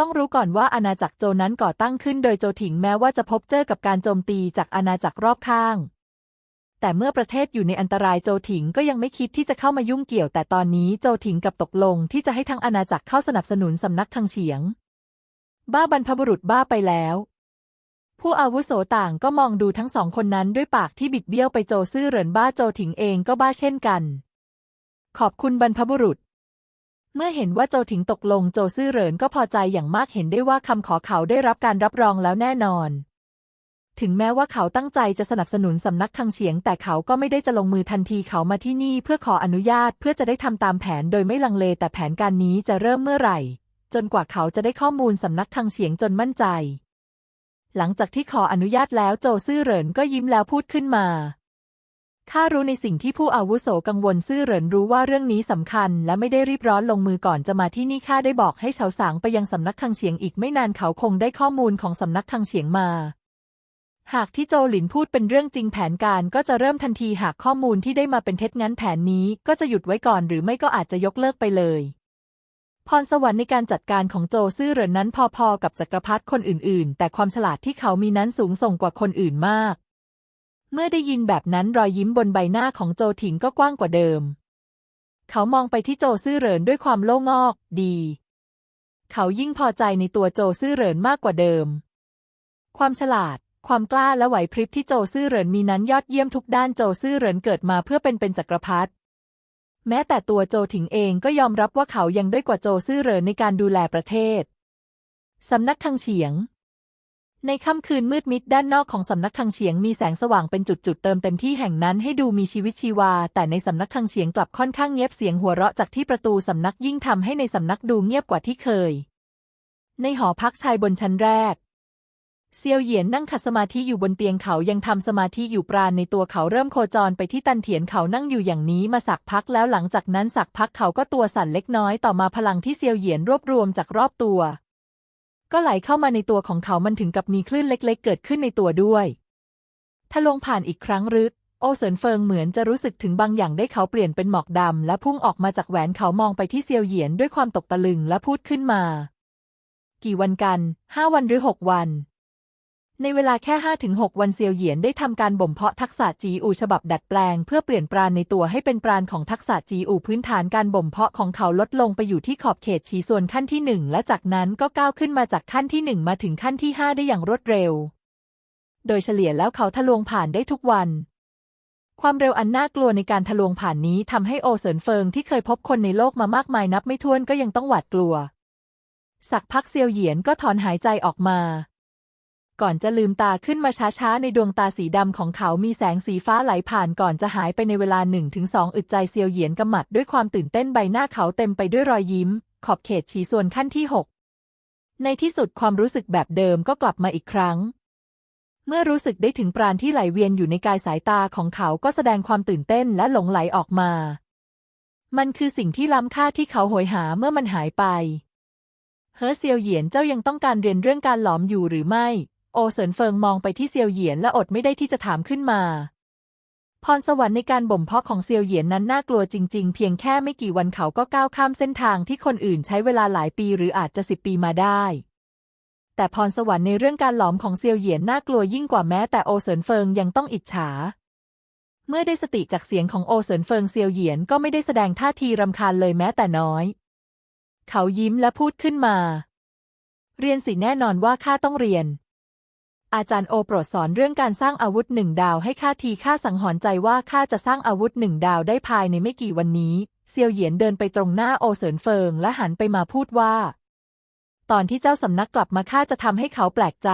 ต้องรู้ก่อนว่าอาณาจักรโจนั้นก่อตั้งขึ้นโดยโจถิงแม้ว่าจะพบเจอกับการโจมตีจากอาณาจักรรอบข้าง แต่เมื่อประเทศอยู่ในอันตรายโจถิงก็ยังไม่คิดที่จะเข้ามายุ่งเกี่ยว แต่ตอนนี้โจถิงกับตกลงที่จะให้ทั้งอาณาจักรเข้าสนับสนุนสำนักทังเฉียง บ้าบรรพบุรุษบ้าไปแล้ว ผู้อาวุโสต่างก็มองดูทั้งสองคนนั้นด้วยปากที่บิดเบี้ยวไปโจซื่อเหรินบ้าโจถิงเองก็บ้าเช่นกัน ขอบคุณบรรพบุรุษ เมื่อเห็นว่าโจถิงตกลงโจซื่อเหรินก็พอใจอย่างมากเห็นได้ว่าคำขอเขาได้รับการรับรองแล้วแน่นอน ถึงแม้ว่าเขาตั้งใจจะสนับสนุนสำนักคังเฉียง แต่เขาก็ไม่ได้จะลงมือทันทีเขามาที่นี่เพื่อขออนุญาตเพื่อจะได้ทำตามแผนโดยไม่ลังเลแต่แผนการนี้จะเริ่มเมื่อไหร่ จนกว่าเขาจะได้ข้อมูลสำนักคังเฉียงจนมั่นใจ หลังจากที่ขออนุญาตแล้วโจซื่อเหรินก็ยิ้มแล้วพูดขึ้นมา ข้ารู้ในสิ่งที่ผู้อาวุโสกังวลซื่อเหรินรู้ว่าเรื่องนี้สำคัญ และไม่ได้รีบร้อนลงมือก่อนจะมาที่นี่ข้าได้บอกให้เฉาสางไปยังสำนักคังเฉียงอีกไม่นานเขาคงได้ข้อมูลของสำนักคังเฉียงมา หากที่โจหลินพูดเป็นเรื่องจริงแผนการก็จะเริ่มทันทีหากข้อมูลที่ได้มาเป็นเท็จงั้นแผนนี้ก็จะหยุดไว้ก่อนหรือไม่ก็อาจจะยกเลิกไปเลยพรสวรรค์ในการจัดการของโจซื่อเหรินนั้นพอๆกับจักรพรรดิคนอื่นๆ แต่ความฉลาดที่เขามีนั้นสูงส่งกว่าคนอื่นมาก เมื่อได้ยินแบบนั้นรอยยิ้มบนใบหน้าของโจถิงก็กว้างกว่าเดิม เขามองไปที่โจซื่อเหรินด้วยความโล่งอก ดี เขายิ่งพอใจในตัวโจซื่อเหรินมากกว่าเดิม ความฉลาด ความกล้าและไหวพริบที่โจซื่อเหรินมีนั้นยอดเยี่ยมทุกด้านโจซื่อเหรินเกิดมาเพื่อเป็นเป็นจักรพรรดิแม้แต่ตัวโจถิงเองก็ยอมรับว่าเขายังด้อยกว่าโจซื่อเหรินในการดูแลประเทศ สำนักคังเฉียง ในค่ำคืนมืดมิดด้านนอกของสำนักคังเฉียงมีแสงสว่างเป็นจุดๆเติมเต็มที่แห่งนั้นให้ดูมีชีวิตชีวา แต่ในสำนักคังเฉียงกลับค่อนข้างเงียบเสียงหัวเราะจากที่ประตูสำนักยิ่งทำให้ในสำนักดูเงียบกว่าที่เคย ในหอพักชายบนชั้นแรก เซียวเหยียนนั่งขัดสมาธิอยู่บนเตียงเขายังทำสมาธิอยู่ปราณในตัวเขาเริ่มโคจรไปที่ตันเถียนเขานั่งอยู่อย่างนี้มาสักพักแล้วหลังจากนั้นสักพักเขาก็ตัวสั่นเล็กน้อยต่อมาพลังที่เซียวเหยียนรวบรวมจากรอบตัว ก็ไหลเข้ามาในตัวของเขามันถึงกับมีคลื่นเล็กๆ เกิดขึ้นในตัวด้วยทะลงผ่านอีกครั้งรึโอเซินเฟิงเหมือนจะรู้สึกถึงบางอย่างได้เขาเปลี่ยนเป็นหมอกดำและพุ่งออกมาจากแหวนเขามองไปที่เซียวเหยียนด้วยความตกตะลึงและพูดขึ้นมา กี่วันกันห้าวันหรือหกวัน ในเวลาแค่5ถึง6วันเซียวเหยียนได้ทำการบ่มเพาะทักษะจีอูฉบับดัดแปลง เพื่อเปลี่ยนปราณในตัวให้เป็นปราณของทักษะจีอูพื้นฐานการบ่มเพาะของเขาลดลงไปอยู่ที่ขอบเขตชีส่วนขั้นที่ 1 และจากนั้นก็ก้าวขึ้นมาจากขั้นที่ 1 มาถึงขั้นที่ 5 ได้อย่างรวดเร็ว โดยเฉลี่ยแล้วเขาทะลวงผ่านได้ทุกวัน ความเร็วอันน่ากลัวในการทะลวงผ่านนี้ทำให้โอเสินเฟิงที่เคยพบคนในโลกมามากมายนับไม่ถ้วนก็ยังต้องหวาดกลัว สักพักเซียวเหยียนก็ถอนหายใจออกมา ก่อนจะลืมตาขึ้นมาช้าๆ ในดวงตาสีดำของเขามีแสงสีฟ้าไหลผ่านก่อนจะหายไปในเวลาหนึ่งถึงสองอึดใจเซียวเหยียนกำหมัดด้วยความตื่นเต้นใบหน้าเขาเต็มไปด้วยรอยยิ้ม ขอบเขตฉีส่วนขั้นที่หกในที่สุดความรู้สึกแบบเดิมก็กลับมาอีกครั้ง เมื่อรู้สึกได้ถึงปราณที่ไหลเวียนอยู่ในกายสายตาของเขาก็แสดงความตื่นเต้นและหลงไหลออกมา มันคือสิ่งที่ล้ำค่าที่เขาโหยหาเมื่อมันหายไป เฮอเซียวเหยียนเจ้ายังต้องการเรียนเรื่องการหลอมอยู่หรือไม่ โอเสินเฟิงมองไปที่เซียวเหยียนและอดไม่ได้ที่จะถามขึ้นมา พรสวรรค์ในการบ่มเพาะของเซียวเหยียนนั้นน่ากลัวจริง ๆ เพียงแค่ไม่กี่วันเขาก็ก้าวข้ามเส้นทางที่คนอื่นใช้เวลาหลายปีหรืออาจจะสิบปีมาได้ แต่พรสวรรค์ในเรื่องการหลอมของเซียวเหยียนน่ากลัวยิ่งกว่าแม้แต่โอเสินเฟิงยังต้องอิจฉา เมื่อได้สติจากเสียงของโอเสินเฟิงเซียวเหยียนก็ไม่ได้แสดงท่าทีรำคาญเลยแม้แต่น้อย เขายิ้มและพูดขึ้นมา เรียนสิแน่นอนว่าข้าต้องเรียน อาจารย์โอโปรดสอนเรื่องการสร้างอาวุธหนึ่งดาวให้ข้าทีข้าสังหรณ์ใจว่าข้าจะสร้างอาวุธหนึ่งดาวได้ภายในไม่กี่วันนี้ เซียวเหยียนเดินไปตรงหน้าโอเสินเฟิงและหันไปมาพูดว่า ตอนที่เจ้าสำนักกลับมาข้าจะทำให้เขาแปลกใจ